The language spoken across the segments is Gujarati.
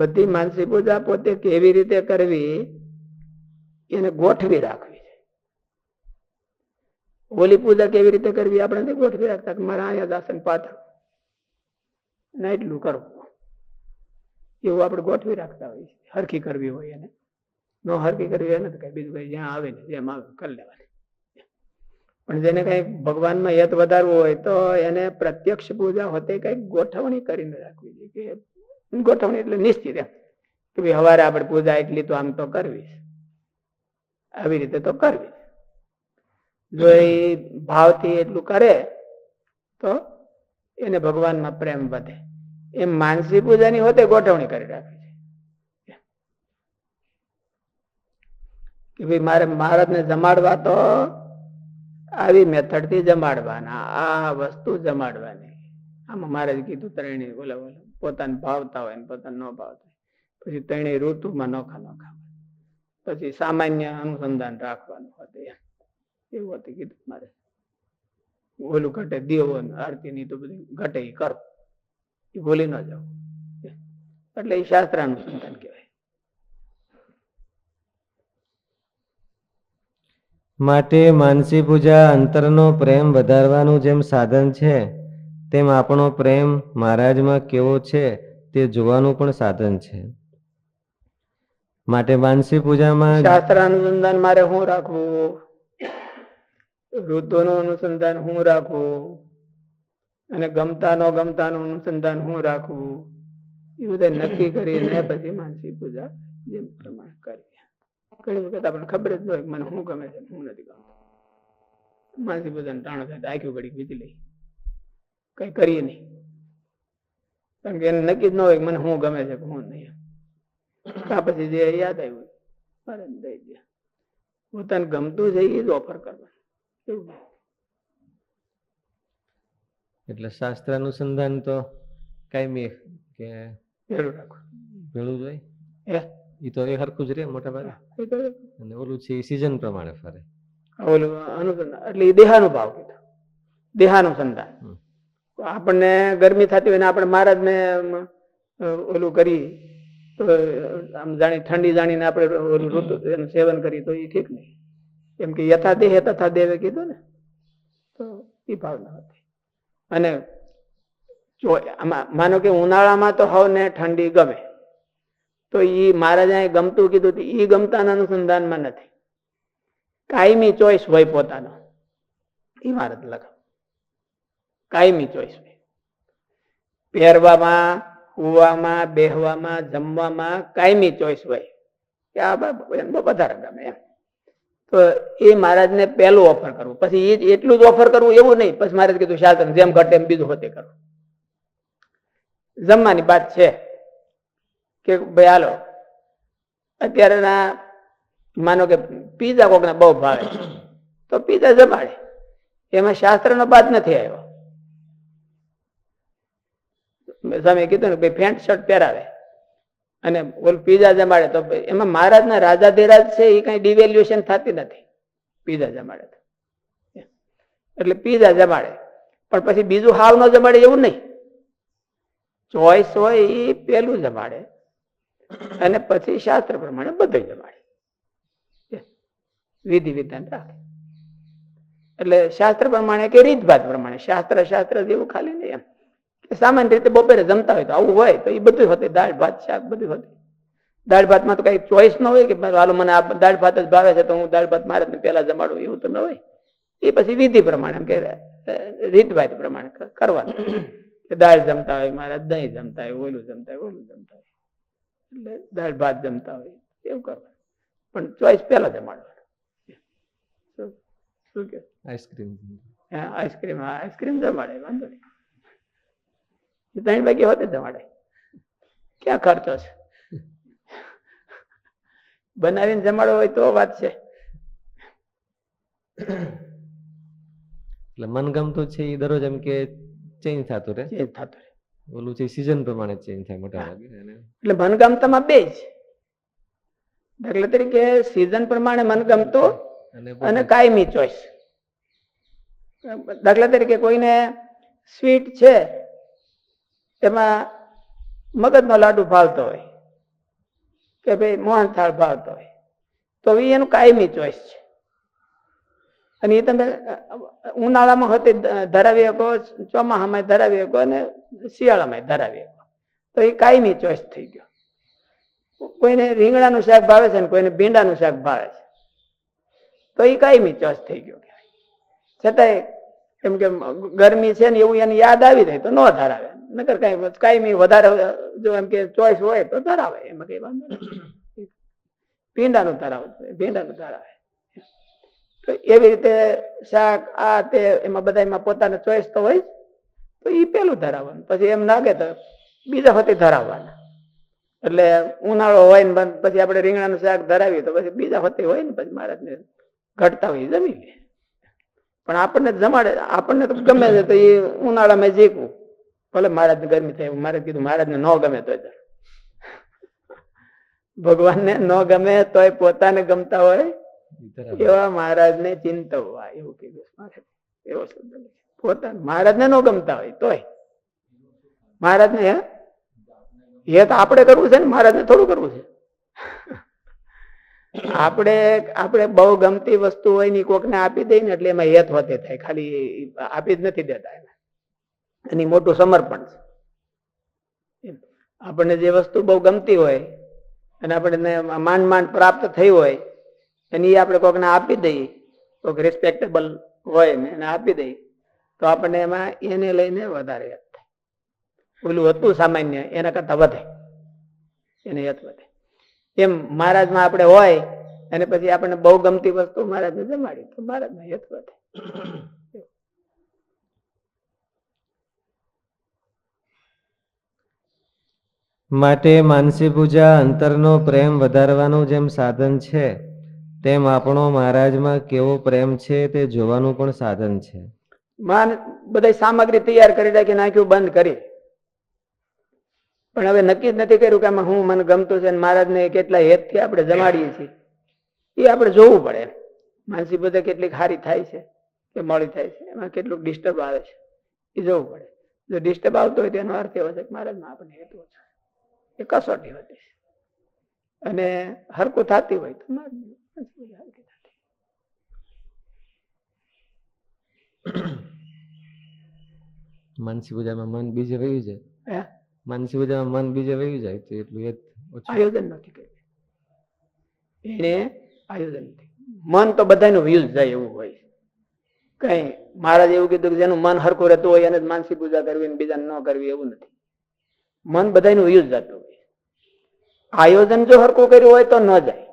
બધી માનસી પૂજા પોતે કેવી રીતે કરવી, એને ગોઠવી રાખવી છે. પૂજા કેવી રીતે કરવી, આપણે ગોઠવી રાખતા કે મારા અહીંયા દાસન પાત્ર ના એટલું કરવું એવું આપણે ગોઠવી રાખતા હોય. હરખી કરવી હોય એને. નો હરખી કરવી હોય કઈ બીજું કઈ જ્યાં આવે ને જેમ આવે કરી લેવાની. પણ જેને કઈ ભગવાનમાં યત વધારવું હોય તો એને પ્રત્યક્ષ પૂજા હોતે કઈ ગોઠવણી કરીને રાખવી જોઈએ કે ગોઠવણી એટલે નિશ્ચિત કે ભાઈ હવારે આપણે પૂજા એટલી તો આમ તો કરવી આવી રીતે તો કરવી જો એ ભાવથી એટલું કરે, તો એને ભગવાનમાં પ્રેમ વધે. એમ માનસી પૂજાની હોતે ગોઠવણી કરી રાખે છે. કે ભાઈ મારે મહારાજને જમાડવા તો આવી મેથડથી જમાડવાના, આ વસ્તુ જમાડવાની. આમાં મારે કીધું ત્રણેય બોલે બોલે પોતાને ભાવતા હોય ને પોતાને ન ભાવતા હોય. પછી ત્રણેય ઋતુમાં નોખા નોખા પછી સામાન્ય અનુસંધાન રાખવાનું હતું એમ. એવું હતું કીધું મારે. ઓલું ઘટે, દેવો આરતી ની તો બધી ઘટે એ કરો. એ ભૂલી ન જાવ એટલે એ શાસ્ત્ર અનુસંધાન કહેવાય. માટે માનસી પૂજા અંતરનો પ્રેમ વધારવાનું જેમ સાધન છે. તેમ આપણો પ્રેમ મહારાજમાં કેવો છે તે જોવાનું પણ સાધન છે. માટે માનસી પૂજામાં શાસ્ત્ર અનુસંધાન મારે હું રાખવું? વૃદ્ધોનું અનુસંધાન હું રાખવું? અને ગમતા નો ગમતા નું અનુસંધાન હું રાખવું? એ બધા નક્કી કરીને પછી માનસી પૂજા જેમ પ્રમાણે કરીએ. ઘણી વખત આપણને ખબર જ ન હોય મને શું ગમે છે હું નથી ગમતો. માનસી પૂજા ટાણો થાય આખ્યું ઘડી વીતી લઈ. કઈ કરીએ નહીં. કારણ કે એને નક્કી જ ન હોય મને હું ગમે છે કે શું નહીં આ પછી જે યાદ આવ્યું મારે દઈ દે પોતાને ગમતું છે એ જ ઓફર કરવાનું. એવું એટલે શાસ્ત્ર અનુસંધાન તો કાયમી કે ભેળું રાખો ભેળું જોઈ એ તો એ હરખું જ રે મોટા ભાગે. અને ઓલું છે એ સિઝન પ્રમાણે ફરે. ઓલું અનુસંધાન એટલે એ દેહાનુભાવ કીધો. દેહાનુસંધાન. આપણને ગરમી થતી હોય ને આપણે મહારાજને ઓલું કરી, તો આમ જાણી, ઠંડી જાણીને આપણે ઓલું ઋતુ એનું સેવન કરી, તો એ ઠીક નહીં કેમ કે યથા દેહ તથા દેવે કીધું ને, તો એ ભાવના હતી. અને જો માનો કે ઉનાળામાં તો હવને ઠંડી ગમે, તો એ મહારાજાએ ગમતું કીધું એ ગમતાના અનુસંધાનમાં નથી. કાયમી ચોઈસ હોય પોતાનો. એ મહારાજ લખે કાયમી ચોઈસ હોય. પહેરવામાં કુવામાં બેહવામાં, જમવામાં કાયમી ચોઈસ હોય. કે આ વધારે ગમે એમ. તો એ મહારાજને પહેલું ઓફર કરવું. પછી એ એટલું જ ઓફર કરવું એવું નહીં. પછી મહારાજ કીધું શાસ્ત્ર જેમ ઘટે એમ બીજું હોતે કરવું જમવાની વાત છે કે ભાઈ, હાલો, અત્યારેના, માનો કે પીઝા કોકને બહુ ભાવે તો પીઝા જમાડે. એમાં શાસ્ત્રનો બાદ નથી આવ્યો. સામે કીધું ને પેન્ટ શર્ટ પહેરાવે. અને ઓલું પીઝા જમાડે તો એમાં મહારાજના રાજાધિરાજ છે, એ કઈ ડિવેલ્યુએશન થતી નથી પીઝા જમાડે એટલે પીઝા જમાડે. પણ પછી બીજું હાવ ન જમાડે એવું નહીં. ચોઈસ હોય એ પેલું જમાડે. અને પછી શાસ્ત્ર પ્રમાણે બધું જમાડે. વિધિ વિધાન રાખે. એટલે શાસ્ત્ર પ્રમાણે કે રીતભાત પ્રમાણે, શાસ્ત્ર શાસ્ત્ર જેવું ખાલી નહીં એમ. સામાન્ય રીતે બપોરે જમતા હોય તો આવું હોય તો એ બધું હોતું દાળ ભાત શાક બધું હોતું. દાળ ભાતમાં તો કઈ ચોઈસ ન હોય કે હાલો મને આ દાળ ભાત જ ભાવે છે તો હું દાળ ભાત મારે પેલા જમાડું એવું તો ન હોય. એ પછી વિધિ પ્રમાણે કે રીતભાત પ્રમાણે કરવાનું. કે દાળ જમતા હોય મારા દહીં જમતા હોય ઓલું જમતા હોય ઓલું જમતા હોય. એટલે દાળ ભાત જમતા હોય એવું કરવાનું. પણ ચોઈસ પેલા જમાડવાનું. શું- શું કે? આઈસ્ક્રીમ હા આઈસ્ક્રીમ હા આઈસ્ક્રીમ જમાડે વાંધો નહીં. એ ત્રણ વાગે હોતે તમારે ક્યાં ખર્ચો છે? બનાવીને જમાડો હોય તો વાત છે. એટલે મનગમતું છે એ દરરોજ એમ કે ચેન્જ થતું રહે. ચેન્જ થતું રહે. ઓલું છે સિઝન પ્રમાણે ચેન્જ થાય મોટા ભાગે એટલે મનગમતામાં બે જ. દાખલા તરીકે સિઝન પ્રમાણે મનગમતું અને અને કાયમી ચોઈસ દાખલા તરીકે કોઈને સ્વીટ છે એમાં મગજનો લાડુ ભાવતો હોય કે ભાઈ મોહનથાળ ભાવતો હોય, તો એ એનું કાયમી ચોઈસ છે. અને એ તમે ઉનાળામાં હોતી ધરાવી શકો ચોમાસામાં ધરાવી શકો અને શિયાળામાં ધરાવી શકો. તો એ કાયમી ચોઈસ થઈ ગયો. કોઈને રીંગણાનું શાક ભાવે છે ને કોઈને ભીંડાનું શાક ભાવે છે. તો એ કાયમી ચોઈસ થઈ ગયો છતાંય કેમ કે ગરમી છે ને એવું એને યાદ આવી જાય તો ન ધરાવે. નકર કઈ કાયમી વધારે જો એમ કે ચોઈસ હોય તો ધરાવે, એમાં કઈ વાંધો નથી ભીંડાનું ધરાવે ભીંડાનું ધરાવે. તો એવી રીતે શાક, આ તે, એમાં બધા એમાં પોતાને ચોઈસ તો હોય. તો એ પેલું ધરાવવાનું. પછી એમ લાગે તો બીજા વખતે ધરાવવાના. એટલે ઉનાળો હોય ને પછી આપણે રીંગણાનું શાક ધરાવીએ તો પછી બીજા વખતે હોય ને પછી મહારાજને ઘટતા હોય જમી લે પણ આપણને જમાડે, આપણને તો ગમે છે તો એ ઉનાળામાં જીકવું ભલે મહારાજ ગરમી થાય મહારાજ કીધું મહારાજને ન ગમે તો. ભગવાનને ન ગમે તોય પોતાને ગમતા હોય એવા મહારાજને ચિંતવવા એવું કીધું મહારાજ. એવો શબ્દ લખ્યો. પોતાને મહારાજને ન ગમતા હોય તોય. મહારાજને હે? એ તો આપણે કરવું છે ને મહારાજને થોડું કરવું છે. આપણે આપણે બહુ ગમતી વસ્તુ હોય ને કોકને આપી દઈએ ને એટલે એમાં હેત હોતે થાય. ખાલી આપી જ નથી દેતા એને મોટું સમર્પણ છે. આપણને જે વસ્તુ બહુ ગમતી હોય અને આપણને માંડ માંડ પ્રાપ્ત થઈ હોય, એની આપણે કોકને આપી દઈએ. કોઈક રિસ્પેક્ટેબલ હોય એને આપી દઈએ. તો આપણને એમાં એને લઈને વધારે યાદ થાય. ઓલું હતું સામાન્ય, એના કરતા વધે. એને યાદ વધે. એમ મહારાજમાં આપણે હોય અને પછી આપણને બહુ ગમતી વસ્તુ મહારાજને જમાડી. તો મહારાજમાં યથ વધે. માટે માનસી પૂજા અંતરનો પ્રેમ વધારવાનું જેમ સાધન છે, તેમ આપણો મહારાજમાં કેવો પ્રેમ છે તે જોવાનું પણ સાધન છે. માન બધા સામગ્રી તૈયાર કરી રાખી, નાખ્યું, બંધ કરી. પણ હવે નક્કી જ નથી કર્યું કે આમાં હું મને ગમતું છે મહારાજને કેટલા હેતથી આપણે જમાડીએ છીએ. એ આપણે જોવું પડે. માનસી બધા કેટલીક હારી થાય છે કે મોડી થાય છે, એમાં કેટલુંક ડિસ્ટર્બ આવે છે. એ જોવું પડે. જો ડિસ્ટર્બ આવતો હોય તો એનો અર્થ એવો છે કે મહારાજમાં આપણને હેતુ છે. એ કસોટી હોતી અને હરકું થતી હોય તો માનસી પૂજામાં મન બીજે વયું જાય? માનસી પૂજામાં મન બીજે વયું જાય તો એટલું આયોજન નથી કર્યું. એને આયોજન નથી. મન તો બધાનું વ્યૂઝ જાય એવું હોય. કઈ મહારાજ એવું કીધું કે જેનું મન હરખું રહેતું હોય એને માનસી પૂજા કરવી બીજા ન કરવી એવું નથી. મન બધાનું વ્યુઝ જતું હોય. આયોજન જો હરકું કર્યું હોય તો ન જાય.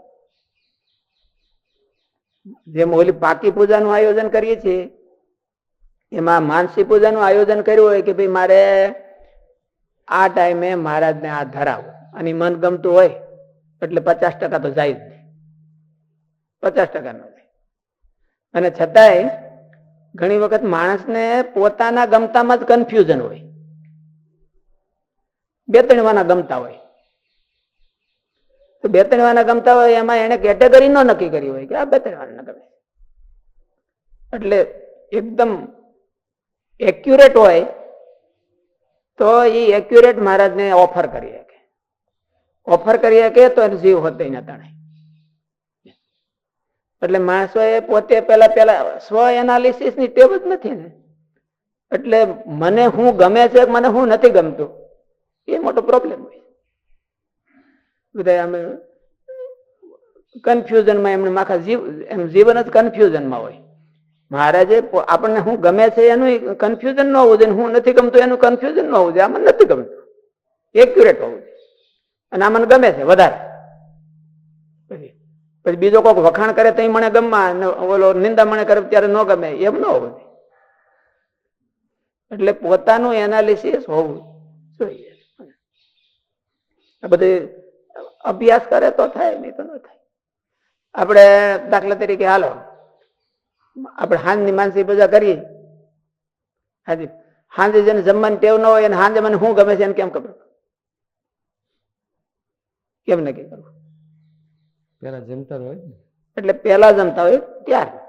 જેમ ઓલી પાકી પૂજાનું આયોજન કરીએ છીએ, એમાં માનસી પૂજાનું આયોજન કર્યું હોય કે ભાઈ મારે આ ટાઈમે મહારાજને આ ધરાવો. અને મન ગમતું હોય, એટલે પચાસ ટકા તો જાય જ પચાસ ટકા ન જાય. અને છતાંય ઘણી વખત માણસને પોતાના ગમતામાં જ કન્ફ્યુઝન હોય. બે, ત્રણ વાના ગમતા હોય. તો બે ત્રણ વાના ગમતા હોય, એમાં એને કેટેગરી ન નક્કી કરી હોય કે આ બે ત્રણ વાના ગમે. એટલે એકદમ એક્યુરેટ હોય, તો એ એક્યુરેટ મહારાજને ઓફર કરી શકે. ઓફર કરી શકે તો એને જીવ હોતે ન તણે એટલે માણસોએ પોતે પેલા પેલા સ્વ એનાલિસિસની ટેવ જ નથી ને. એટલે મને હું ગમે છે મને હું નથી ગમતું, એ મોટો પ્રોબ્લેમ હોય. બધા આમ કન્ફ્યુઝનમાં એમને આખા જીવ, એમ જીવન જ કન્ફ્યુઝનમાં હોય. મહારાજે આપણને હું ગમે છે એનું કન્ફ્યુઝન ન હોવું જોઈએ હું નથી ગમતું એનું કન્ફ્યુઝન ન હોવું જોઈએ, આમાં નથી ગમતું. એક્યુરેટ હોવું જોઈએ. અને આ મને ગમે છે વધારે. પછી બીજો કોઈક વખાણ કરે તો મને ગમવા ઓલો નિંદા મને કરે ત્યારે ન ગમે, એમ ન હોવું એટલે પોતાનું એનાલિસિસ હોવું જોઈએ. આ બધી અભ્યાસ કરે તો થાય નહીં તો ન થાય. આપણે દાખલા તરીકે હાલો. આપણે હાંજની માનસી પૂજા કરીએ. હાજી. હાંજે જેને જમવાની ટેવ ન હોય અને હાંજે મને શું ગમે છે એને કેમ ખબર? કેમ નક્કી કરવું? પેલા જમતા હોય એટલે પેલા જમતા હોય ત્યારે.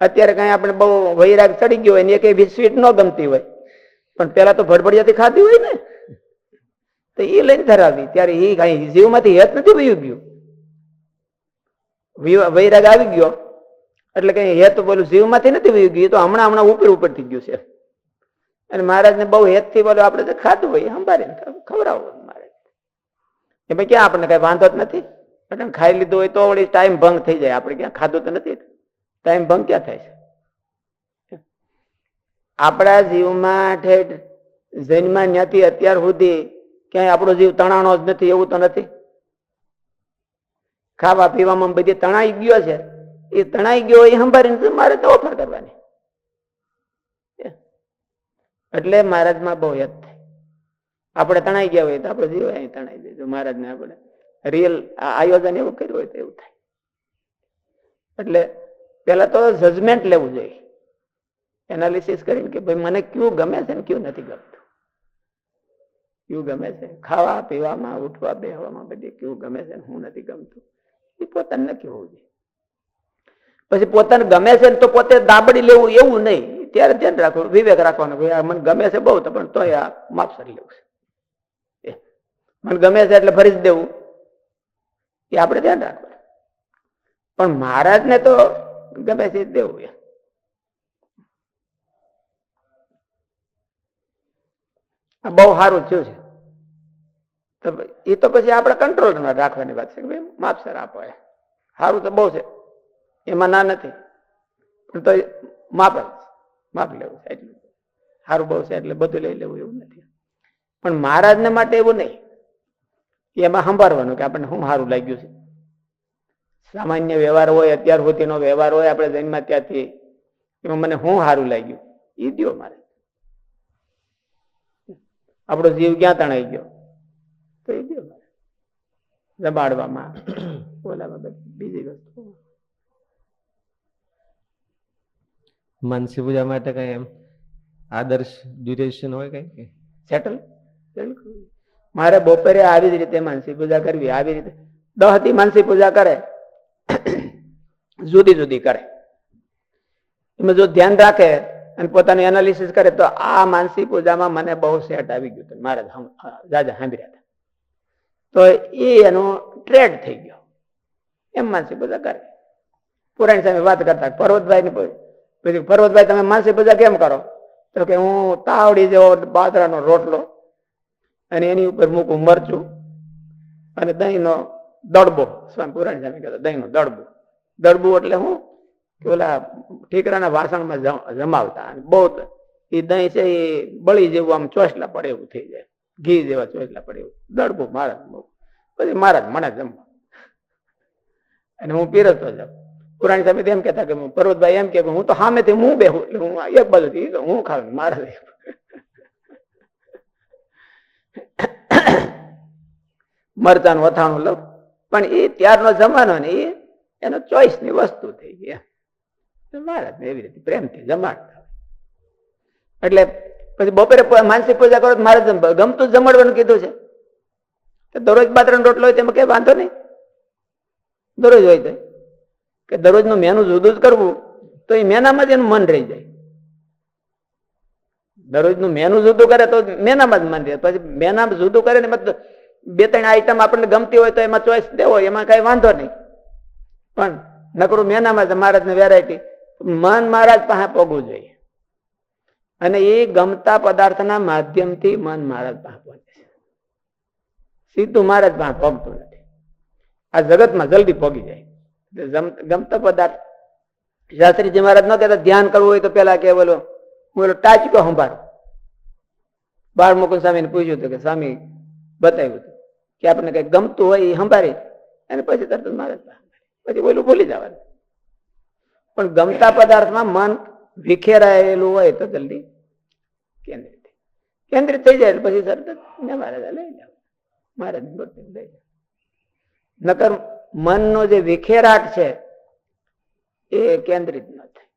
અત્યારે કઈ આપણે બહુ વૈરાગ ચડી ગયો હોય ને એક સ્વીટ ન ગમતી હોય. પણ પેલા તો ભડભડિયાથી ખાધી હોય ને તો એ લઈને ધરાવી. ત્યારે એ કઈ જીવમાંથી હેત નથી વયું ગયું. વૈરાગ આવી ગયો. એટલે કઈ હેત બોલું જીવમાંથી નથી વયું ગયું. તો હમણાં હમણાં ઉપર ઉપર થઈ ગયું છે. અને મહારાજને બહુ હેતથી બોલો, આપણે તો ખાધું હોય સંભાળીને ખવડાવો મહારાજ. એમાં ક્યાં આપણને કઈ વાંધો જ નથી? એટલે ખાઈ લીધું હોય તો વળી ટાઈમ ભંગ થઈ જાય. આપણે ક્યાં ખાધું તો નથી? ટાઈમ ભંગ ક્યાં થાય છે? આપણા જીવમાં ઠેઠ જન્મા અત્યાર સુધી ક્યાંય આપણો જીવ તણાણો જ નથી, એવું તો નથી. ખાવા પીવામાં બધી તણાઈ ગયો છે. એ તણાઈ ગયો એ સંભાળીને મારે તો ઓફર કરવાની. એટલે મહારાજમાં બહુ યાદ થાય. આપણે તણાઈ ગયા હોય તો આપણે જીવ અહીં તણાઈ દેજો જો મહારાજને આપણે રિયલ આયોજન એવું કર્યું હોય તો એવું થાય. એટલે પેલા તો જજમેન્ટ લેવું જોઈએ. એનાલિસિસ કરીને કે ભાઈ મને કયું ગમે છે ને ક્યુ નથી ગમતું. કયું ગમે છે? ખાવા, પીવામાં, ઉઠવા, બેહવામાં બધી કેવું ગમે છે હું નથી ગમતું. એ પોતાને નક્કી હોવું જોઈએ. પછી પોતાને ગમે છે ને તો પોતે દાબડી લેવું એવું નહીં. ત્યારે ધ્યાન રાખવું વિવેક રાખવાનું ભાઈ મને ગમે છે બહુ તો પણ તોય આ માપસર લેવું છે. એ. મને ગમે છે એટલે ફરી જ દેવું. એ આપણે ધ્યાન રાખવું પણ મહારાજને તો ગમે છે દેવું એ આ બહુ સારું થયું છે. તો એ તો પછી આપણે કંટ્રોલમાં રાખવાની વાત છે કે ભાઈ માપસર આપો એ. સારું તો બહુ છે. એમાં ના નથી. પણ તો માપ માપ લેવું છે એટલું. સારું બહુ છે એટલે બધું લઈ લેવું એવું નથી. પણ મહારાજને માટે એવું નહીં. એમાં સંભાળવાનું કે આપણને શું સારું લાગ્યું છે. સામાન્ય વ્યવહાર હોય, અત્યાર સુધીનો વ્યવહાર હોય, આપણે જન્મ ત્યાંથી એમાં મને શું સારું લાગ્યું? એ દો મારે. આપણો જીવ ક્યાં તણાઈ ગયો? તો એ ગયો. દબાડવામાં બધી બીજી વસ્તુ. માનસી પૂજા માટે કઈ એમ આદર્શ ડ્યુરેશન હોય કઈ સેટલ મારે બપોરે આવી જ રીતે માનસી પૂજા કરવી આવી રીતે. દહથી માનસી પૂજા કરે. જુદી જુદી કરે. એમાં જો ધ્યાન રાખે અને પોતાનું એનાલિસિસ કરે તો આ માનસી પૂજામાં મને બહુ સેટ આવી ગયું હતું. મારે જાજા સાંભળ્યા હતા. તો એ એનો ટ્રેડ થઈ ગયો. એમ માનસી પૂજા કરે. પુરાણી સામે વાત કરતા પર્વતભાઈ ને પછી પર્વતભાઈ, તમે માનસી પૂજા કેમ કરો? તો કે, હું તાવડી જેવો બાજરાનો રોટલો અને એની ઉપર મૂકું મરચું અને દહીંનો દડબો. સ્વામી પુરાણી સામે કહેતા, દહીંનો દડબો. દડબું એટલે હું ઓલા ઠીકરાના વાસણમાં જમાવતા બહુ એ દહીં છે એ બળી જેવું આમ ચોસલા પડે એવું થઈ જાય. ઘી જેવા ચોસલા પડે એવું. દડબું મારા પછી મારા મને જમવા. અને હું પીરસતો જાઉં. પુરાણી સમિતિ એમ કહેતા કે પર્વતભાઈ એમ કે હું તો સામેથી હું બેહું એટલે હું એક બાજુથી હું ખાવ મારા મરચાનું વથાણું લઉં. પણ એ ત્યારનો જમાનો ને એ એનો ચોઈસની વસ્તુ થઈ એમ. તો મહારાજ એવી રીતે પ્રેમથી જમાડતા. એટલે પછી બપોરે માનસિક પૂજા કરો મારે ગમતું જમાડવાનું કીધું છે. તો દરરોજ બાજરાનો રોટલો હોય તેમાં કઈ વાંધો નહીં. દરરોજ હોય તો. કે દરરોજનું મેનું જુદું જ કરવું, તો એ મેનામાં જ એનું મન રહી જાય. દરરોજનું મેનું જુદું કરે તો મેનામાં જ મન રહે. પછી મેના જુદું કરે ને બે ત્રણ આઈટમ આપણને ગમતી હોય તો એમાં ચોઈસ દેવો, એમાં કઈ વાંધો નહીં. પણ નકરું મેનામાં જ મહારાજને વેરાયટી મન મહારાજ પાસે પગવું જોઈએ અને એ ગમતા પદાર્થના માધ્યમથી મન મહારાજ પાસે પહોંચે છે. સીધું મહારાજ પાસે પગતું નથી. આ જગતમાં જલ્દી પોગી જાય. ગમતા પદાર્થ. શાસ્ત્રીજી મહારાજ ન કહેતા ધ્યાન કરવું હોય તો પેલા કે બોલો, હું બોલો ટાચકો સંભાળું. બાળ મુકુંદ સ્વામીને પૂછ્યું હતું કે સ્વામી બતાવ્યું હતું કે આપણને કઈ ગમતું હોય એ સંભાળી. અને પછી તરત મહારાજ પછી બોલું ભૂલી જવાનું. પણ ગમતા પદાર્થમાં મન વિખેરાયેલું હોય તો જલ્દી કેન્દ્રિત કેન્દ્રિત થઈ જાય પછી તરત ને નકર મનનો જે વિખેરાટ છે, એ કેન્દ્રિત ન થાય.